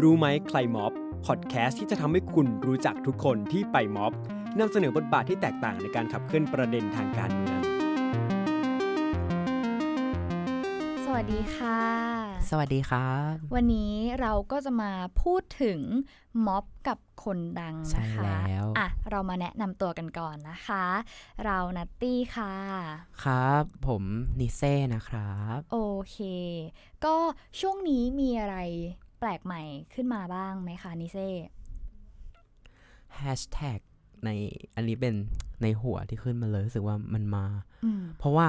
รู้ไหมใครม็อบพอดแคสต์ที่จะทำให้คุณรู้จักทุกคนที่ไปม็อบนำเสนอบทบาทที่แตกต่างในการขับเคลื่อนประเด็นทางการเมือง สวัสดีค่ะ สวัสดีครับ วันนี้เราก็จะมาพูดถึงม็อบกับคนดังใช่นะคะแล้วอะเรามาแนะนำตัวกันก่อนนะคะ เรานัตตี้ค่ะ ครับ ผมนิเซ่นะครับ โอเค ก็ช่วงนี้มีอะไรแปลกใหม่ขึ้นมาบ้างไหมคะนิเซ่แฮชแท็กในอันนี้เป็นในหัวที่ขึ้นมาเลยรู้สึกว่ามันมา อืม เพราะว่า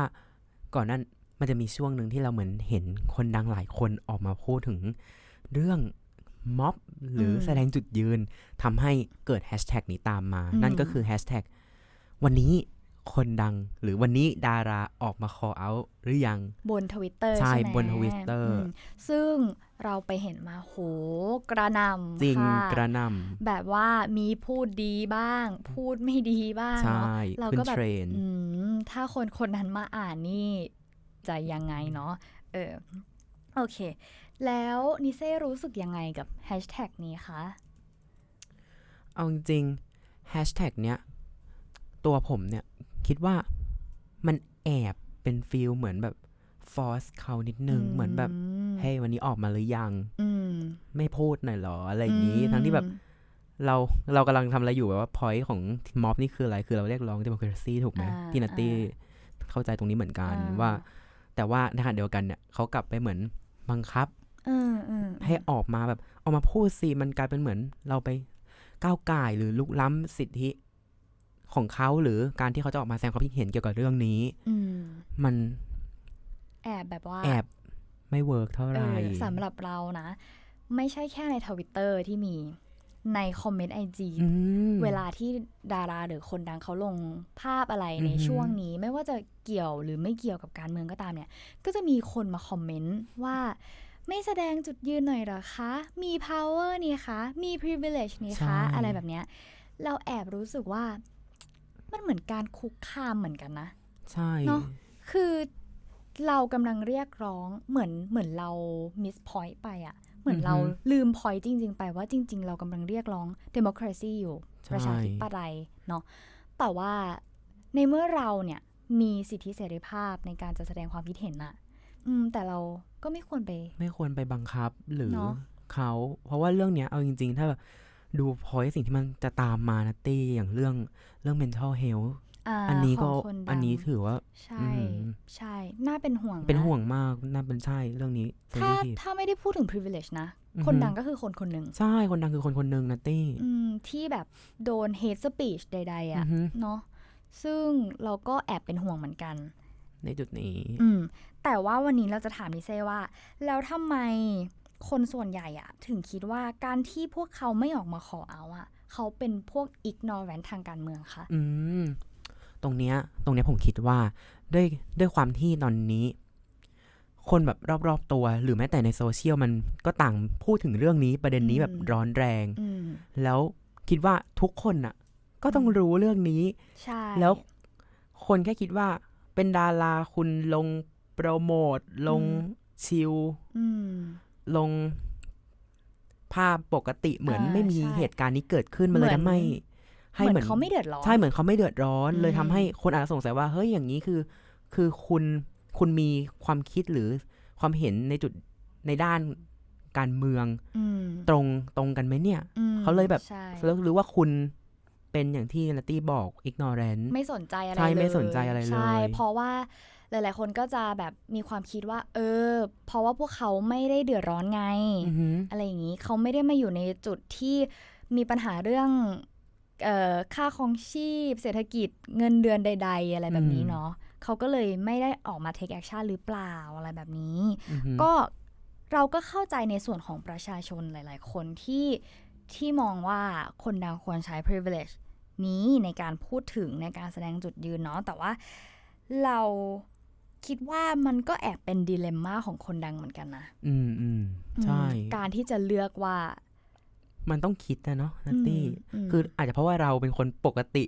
ก่อนนั้น มันจะมีช่วงหนึ่งที่เราเหมือนเห็นคนดังหลายคนออกมาพูดถึงเรื่องม็อบหรือแสดงจุดยืนทำให้เกิดแฮชแท็กนี้ตามมา นั่นก็คือแฮชแท็กวันนี้คนดังหรือวันนี้ดาราออกมา call out หรือยัง บนทวิตเตอร์ใช่ใช่ไหมบน Twitter มซึ่งเราไปเห็นมาโหกระหนำจริงค่ะกระหนแบบว่ามีพูดดีบ้าง พูดไม่ดีบ้างำใช่เนาะเราขึ้ก็นแบบเทรนด์อืมถ้าคนคนนั้นมาอ่านนี่ จะยังไงเนาะเออโอเค แล้วนิเซ่รู้สึกยังไงกับแฮชแท็กนี้คะเอาจริงแฮชแท็กเนี้ยตัวผมเนี่ยคิดว่ามันแอบเป็นฟีลเหมือนแบบฟอสเขานิดนึง เหมือนแบบ เฮ้ยวันนี้ออกมาหรือยังอืมไม่พูดหน่อยเหรอ อะไรอย่างนี้ ทั้งที่แบบ เราเรากำลังทำอะไรอยู่แบบว่าพอยต์ของม็อบนี่คืออะไร คือเราเรียกร้อง democracy ถูกไหมอ่าที่นัตตี้อ่าเข้าใจตรงนี้เหมือนกันอ่าว่า แต่ว่าในขณะเดียวกันเนี่ยเขากลับไปเหมือนบังคับเออเออให้ออกมาแบบออกมาพูดสิมันกลายเป็นเหมือนเราไปก้าวก่ายหรือลุกล้ำสิทธิของเขาหรือการที่เขาจะออกมาแสดงความคิดเห็นเกี่ยวกับเรื่องนี้อืมมันแอบแบบว่า แอบไม่เวิร์กเท่าเอไหร่อสำหรับเรานะ ไม่ใช่แค่ในทวิตเตอร์ที่มี ในคอมเมนต์ไอจีอืมเวลาที่ดาราหรือคนดังเขาลงภาพอะไรในอือฮึช่วงนี้ ไม่ว่าจะเกี่ยวหรือไม่เกี่ยวกับการเมืองก็ตามเนี่ย ก็จะมีคนมาคอมเมนต์ว่าไม่แสดงจุดยืนหน่อยเหรอคะ มี power นี่คะ มี privilege นี่คะ อะไรแบบเนี้ย เราแอบรู้สึกว่า มันเหมือนการคุกคามเหมือนกันนะ ใช่เนอะคือเรากำลังเรียกร้องเหมือนเหมือนเรา miss point ไปอะ เหมือนเราลืม point จริง ๆ ไปว่าจริง ๆ เรากำลังเรียกร้อง democracy อยู่ใช่ประชาธิปไตยเนาะแต่ว่าในเมื่อเราเนี่ยมีสิทธิเสรีภาพในการจะแสดงความคิดเห็นอะอืม แต่เราก็ไม่ควรไป ไม่ควรไปบังคับหรือเนอะเขา เพราะว่าเรื่องเนี้ยเอาจริง ๆ ถ้าแบบดูพอยสิ่งที่มันจะตามมานะตี้อย่างเรื่องเรื่อง mental health อาอันนี้ก็ของคนดังอันนี้ถือว่า ใช่ อืม ใช่ น่าเป็นห่วงะเป็นห่วงมากน่าเป็นใช่เรื่องนี้ ถ้า sensitive ถ้าไม่ได้พูดถึง privilege นะ อือฮึ คนดังก็คือคนคนหนึ่งใช่คนดังคือคนคนหนึ่งนะตี้อืมที่แบบโดน hate speech ใด ๆ อือะ่ะ อฮึเนาะซึ่งเราก็แอบเป็นห่วงเหมือนกัน ในจุดนี้ อืม แต่ว่าวันนี้เราจะถามนิเซ่ว่า แล้วทำไมคนส่วนใหญ่อะถึงคิดว่าการที่พวกเขาไม่ออกมาขอเอาอะเขาเป็นพวก ignorant ทางการเมืองคะ อืม ตรงเนี้ยตรงเนี้ยผมคิดว่าด้วยด้วยความที่ตอนนี้ คนแบบรอบๆตัว หรือแม้แต่ในโซเชียลมันก็ต่างพูดถึงเรื่องนี้ประเด็นนี้แบบร้อนแรงอืมแล้วคิดว่าทุกคนน่ะ ก็ต้องรู้เรื่องนี้ใช่แล้วคนแค่คิดว่าเป็นดาราคุณลงโปรโมทลงชิลอืมลงภาพปกติเหมือนอ่าไม่มีใช่เหตุการณ์นี้เกิดขึ้นมาเลยเหมือนทำให้ ให้เหเหมืมืออนนเขาไม่เดือดร้อน ใช่เหมือนเขาไม่เดือดร้อนอืมเลยทำให้คนอาจจะสงสัยว่าเฮ้ยอย่างนี้คือ คือคุณคุณมีความคิดหรือความเห็นในจุดในด้านการเมืองอืมตรงตรงกันไหมเนี่ยอืมเขาเลยแบบใช่แล้วหรือว่าคุณเป็นอย่างที่ลาตี้บอก ignorant ไม่สนใจอะไรใช่เลยไม่สนใจอะไรเลยใช่เพราะว่าหลาย ๆ คนก็จะแบบมีความคิดว่า เออ เพราะว่าพวกเขาไม่ได้เดือดร้อนไงอือหืออะไรอย่างนี้เขาไม่ได้มาอยู่ในจุดที่มีปัญหาเรื่องเอ่อ ค่าครองชีพ เศรษฐกิจเงินเดือนใด ๆ อะไรแบบนี้เนาะเขาก็เลยไม่ได้ออกมา take action หรือเปล่าอะไรแบบนี้อือหือก็เราก็เข้าใจในส่วนของประชาชนหลาย ๆ คนที่ที่มองว่าคนดังควรใช้ privilege นี้ในการพูดถึงในการแสดงจุดยืนเนาะแต่ว่าเราคิดว่ามันก็แอบเป็นดิเลมม่าของคนดังเหมือนกันนะ อืมอืมใช่อืมการที่จะเลือกว่า มันต้องคิดนะเนาะนัตตี้อืมคืออาจจะเพราะว่าเราเป็นคนปกติ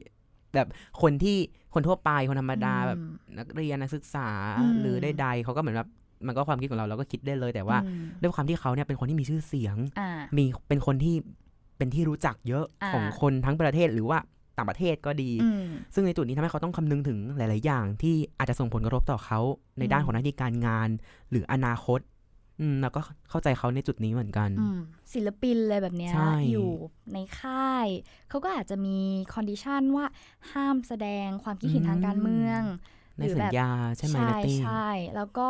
แบบคนที่คนทั่วไปคนธรรมดาอืมแบบนักเรียนนักศึกษาอืมหรือใดๆเขาก็เหมือนแบบมันก็ความคิดของเราเราก็คิดได้เลยแต่ว่าอืมด้วยความที่เขาเนี่ยเป็นคนที่มีชื่อเสียงอ่ามีเป็นคนที่เป็นที่รู้จักเยอะอ่าของคนทั้งประเทศหรือว่าต่างประเทศก็ดีอืมซึ่งในจุดนี้ทำให้เขาต้องคำนึงถึงหลาย ๆ อย่าง ที่อาจจะส่งผลกระทบต่อเขาในด้านอืมของหน้าที่การงาน หรืออนาคต อืมแล้วก็เข้าใจเขาในจุดนี้เหมือนกันอืมศิลปินเลยแบบเนี้ยใช่อยู่ในค่าย เขาก็อาจจะมีคอนดิชันว่าห้ามแสดงความคิดเห็นทางการเมือง ในหรือสัแบญบญาใช่ไหมใช่นัตตี้ใช่ แล้วก็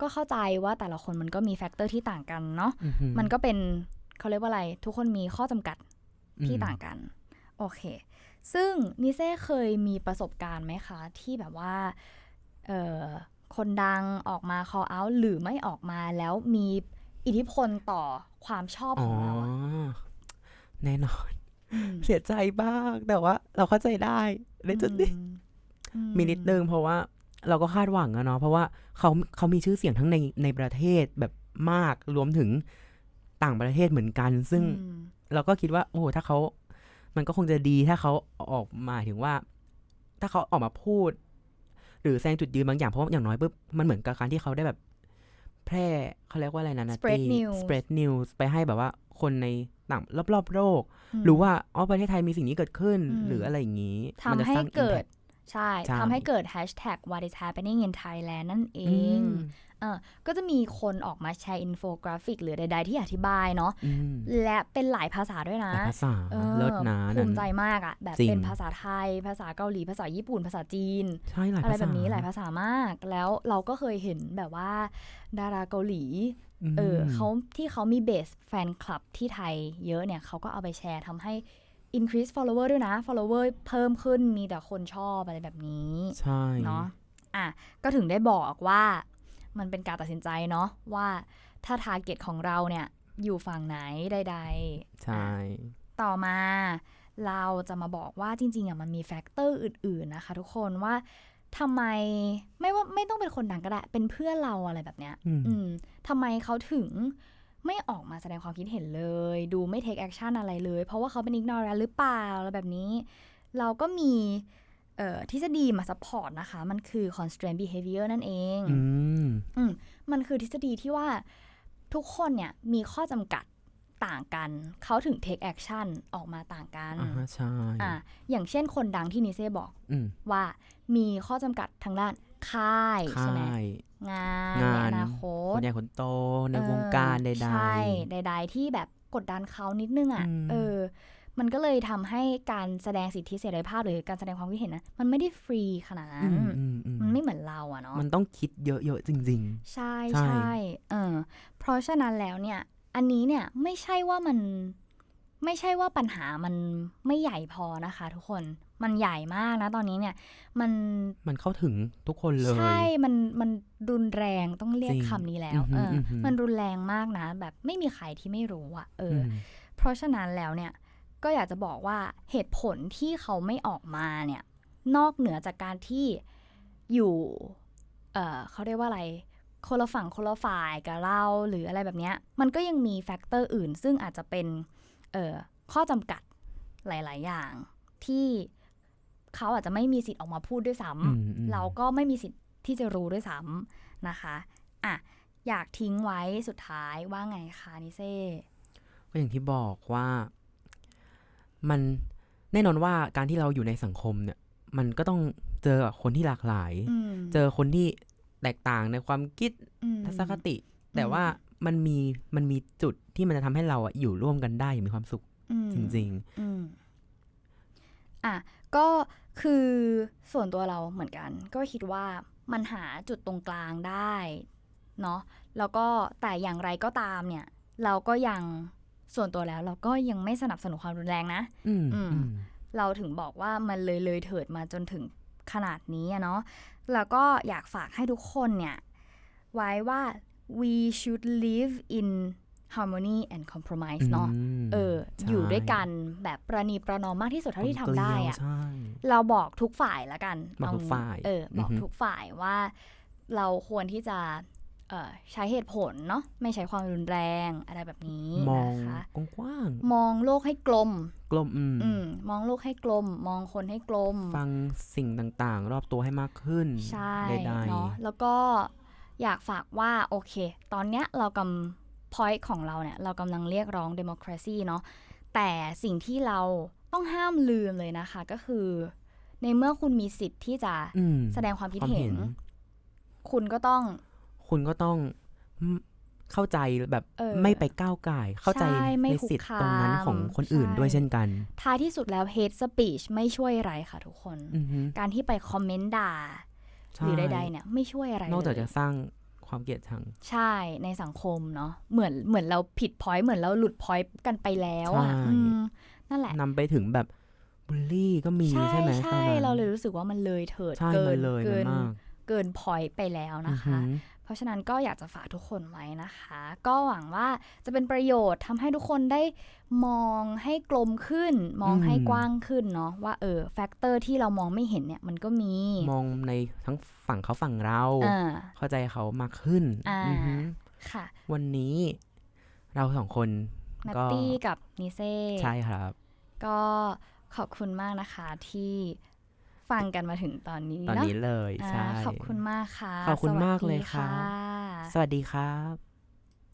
ก็เข้าใจว่าแต่ละคนมันก็มีแฟกเตอร์ที่ต่างกันเนาะอือหือมันก็เป็นเขาเรียกว่าอะไร ทุกคนมีข้อจำกัดที่อืมต่างกัน โอเค ซึ่งนิเซ่เคยมีประสบการณ์ไหมคะ ที่แบบว่าเอ่อ คนดังออกมา call out หรือไม่ออกมาแล้วมีอิทธิพลต่อความชอบอ๋ขอองเราอะแน่นอนมเสียใจบ้าง แต่ว่า เราเข้าใจได้ในจุดนี้อืมีนิดนึงเพราะว่าเราก็คาดหวังอะเนาะเพราะว่าเขาเขามีชื่อเสียงทั้งในในประเทศแบบมากรวมถึงต่างประเทศเหมือนกัน ซึ่งอืมเราก็คิดว่า โอ้โหถ้าเขา มันก็คงจะดีถ้าเขาออกมาถึงว่า ถ้าเขาออกมาพูดห รือแสดงจุดยืนบางอย่างเพราะว่าอย่างน้อยปุ๊บมันเหมือนกับการที่เขาได้แบบ แพร่เขาเรียกว่าอะไรนะนัต Spread ตี้ news spread news ไปให้แบบว่าคนในต่างรอบๆโลกอืมรู้ว่าอ๋อประเทศไทยมีสิ่งนี้เกิดขึ้นอืมหรืออะไรอย่างนี้ทำมันจะให้สร้างเกิด impact ใช่ใช่ทำให้เกิด hashtag what is happening in Thailand นั่นเออืงมเออ ก็จะมีคนออกมาแชร์อินโฟกราฟิก หรือใด ๆ ที่อธิบายเนาะอืมและเป็นหลายภาษาด้วยนะหลายภาษาออเลิศนะภูนั่นมิใจมากอะแบบจริงเป็นภาษาไทย ภาษาเกาหลีภาษาญี่ปุ่นภาษาจีนใช่หลายอะไรภาษาแบบนี้หลายภาษามาก แล้วเราก็เคยเห็นแบบว่า ดาราเกาหลีเออมเขาที่เขามีเบสแฟนคลับที่ไทยเยอะเนี่ยเขาก็เอาไปแชร์ทำให้ increase follower ด้วยนะ follower เพิ่มขึ้นมีแต่คนชอบอะไรแบบนี้ ใช่เนาะอะก็ถึงได้บอกว่า มันเป็นการตัดสินใจเนาะว่าถ้าทาร์เก็ตของเราเนี่ยอยู่ฝั่งไหนใดๆ ใช่อะต่อมาเราจะมาบอกว่าจริงๆอะมันมีแฟกเตอร์อื่นๆนะคะทุกคนว่าทำไมไม่ว่าไม่ต้องเป็นคนดังก็ได้เป็นเพื่อนเราอะไรแบบเนี้ย อืมอืมทำไมเขาถึงไม่ออกมาแสดงความคิดเห็นเลย ดูไม่ take action อะไรเลย เพราะว่าเขาเป็น ignorant หรือเปล่าอะไรแบบนี้ เราก็มีเอ่อ ทฤษฎีมา support นะคะ มันคือ constraint behavior นั่นเองอืมอืมมันคือทฤษฎีที่ว่าทุกคนเนี่ยมีข้อจำกัดต่างกัน เขาถึง take action ออกมาต่างกันอ่าฮะใช่อะอย่างเช่นคนดังที่นิเซ่บอกอืมว่ามีข้อจำกัดทางด้านค่ายใช่ไหมค่ายงานงานในอนาคคตนใหญ่คนโตในเออวงการใดใช่ใด ๆ ที่แบบกดดันเขานิดนึงอะอืมเออ มันก็เลยทำให้การแสดงสิทธิเสรีภาพหรือการแสดงความคิดเห็นนะมันไม่ได้ฟรีขนาดๆนั้อืนมอืมอืมมันไม่เหมือนเราอะเนาะมันต้องคิดเยอะๆจริงใช่ใช่ใช่เออเพราะฉะนั้นแล้วเนี่ย อันนี้เนี่ยไม่ใช่ว่ามันไม่ใช่ว่าปัญหามันไม่ใหญ่พอนะคะ ทุกคนมันใหญ่มากนะ ตอนนี้เนี่ย มันๆมันเข้าถึงทุกคนเลย ใช่ มันมันรุนแรงต้องเรียกจริงคำนี้แล้วอือหืเอออออหือมันรุนแรงมากนะ แบบไม่มีใครที่ไม่รู้อะเอออมเพราะฉะนั้นแล้วเนี่ย ก็อยากจะบอกว่าเหตุผลที่เขาไม่ออกมาเนี่ยนอกเหนือจากการที่อยู่เออเขาเรียกว่าอะไรคนละฝั่งคนละฝ่ายกับเราหรืออะไรแบบเนี้ยมันก็ยังมีแฟกเตอร์อื่น ซึ่งอาจจะเป็นเอ่อข้อจำกัดหลาย ๆ อย่างที่เขาอาจจะไม่มีสิทธิ์ออกมาพูดด้วยซ้อืมอืมำเราก็ไม่มีสิทธิ์ที่จะรู้ด้วยซ้ำนะคะอะอยากทิ้งไว้สุดท้ายว่าไงคะนิเซ่ก็อย่างที่บอกว่า มันแน่นอนว่าการที่เราอยู่ในสังคมเนี่ย มันก็ต้องเจอกับคนที่หลากหลายอืมเจอคนที่แตกต่างในความคิดอืมทัศนคติ แต่ว่ามันมีมันมีจุดที่มันจะทำให้เราอะอยู่ร่วมกันได้อย่างมีความสุขอืมจริงอืมอะก็คือส่วนตัวเราเหมือนกัน ก็คิดว่ามันหาจุดตรงกลางได้เนาะแล้วก็แต่อย่างไรก็ตามเนี่ย เราก็ยัง ส่วนตัวแล้วเราก็ยังไม่สนับสนุนความรุนแรงนะๆอืมอืมอืมเราถึงบอกว่ามันเลยเลยเถิดมาจนถึงขนาดนี้อะเนาะแล้วก็อยากฝากให้ทุกคนเนี่ย ไว้ว่า we should live in harmony and compromise เนาะมเออใช่อยู่ด้วยกันแบบประนีประนอมมากที่สุดเท่าที่ทำได้กลมเกลียวอะใช่เราบอกทุกฝ่ายละกันบอกทุกเงี้ฝ่ายเออบอกอือฮึทุกฝ่ายว่าเราควรที่จะเอ่อ ใช้เหตุผลเนาะไม่ใช้ความรุนแรงอะไรแบบนี้มองนะคะกว้างมองโลกให้กลมๆกลมอืมอืมมองโลกให้กลม มองคนให้กลม ฟังสิ่งต่างๆ รอบตัวให้มากขึ้นใช่ใดเนาะแล้วก็อยากฝากว่าโอเค ตอนเนี้ยเรากำ point ของเราเนี่ย เรากำลังเรียกร้อง democracy เนาะแต่สิ่งที่เราต้องห้ามลืมเลยนะคะ ก็คือ ในเมื่อคุณมีสิทธิ์ที่จะอืมแสดงความคิดความเห็เห็นนคุณก็ต้อง คุณก็ต้องอืมเข้าใจแบบเออไม่ไปก้าวไก่ายเข้าใจใช่ไม่ในคุกสิทธิ์คามตรงนั้นของคนอื่นใช่ด้วยเช่นกัน ท้ายที่สุดแล้ว hate speech ไม่ช่วยอะไรค่ะทุกคนอือฮึการที่ไปคอมเมนต์ด่าใช่หรือใดๆเนี่ยไม่ช่วยอะไรนอกจากเลยจะสร้างความเกลียดชัง ใช่ในสังคมเนาะเหมือนเหมือนเราผิดพอยต์เหมือนเราหลุดพอยต์กันไปแล้วอะใช่อืมนั่นแหละนำไปถึงแบบบูลลี่ก็มีใช่ใช่ไหมตอนใช่นั้นเราเลยรู้สึกว่ามันเลยเถิดใช่เกิมันนเลยเกิมันนมากเกินพอยต์ไปแล้วนะคะอือหือ เพราะฉะนั้นก็อยากจะฝากทุกคนไว้นะคะ ก็หวังว่าจะเป็นประโยชน์ทำให้ทุกคนได้มองให้กลมขึ้น มองให้กว้างขึ้นเนาะว่าเออแฟกเตอร์ที่เรามองไม่เห็นเนี่ยมันก็มี มองในทั้งฝั่งเขาฝั่งเราอ่าเข้าใจเขามากขึ้นอ่าอือหือค่ะ วันนี้เราสองคนนัตก็ตี้กับนิเซ่ใช่ครับ ก็ขอบคุณมากนะคะที่ ฟังกันมาถึงตอนนี้ตอนเนาะนี้เลยอ่าใช่ขอบคุณมากค่ะ ขอบคุณสวัสมากเลยดีค่ะค่ะ สวัสดีครับ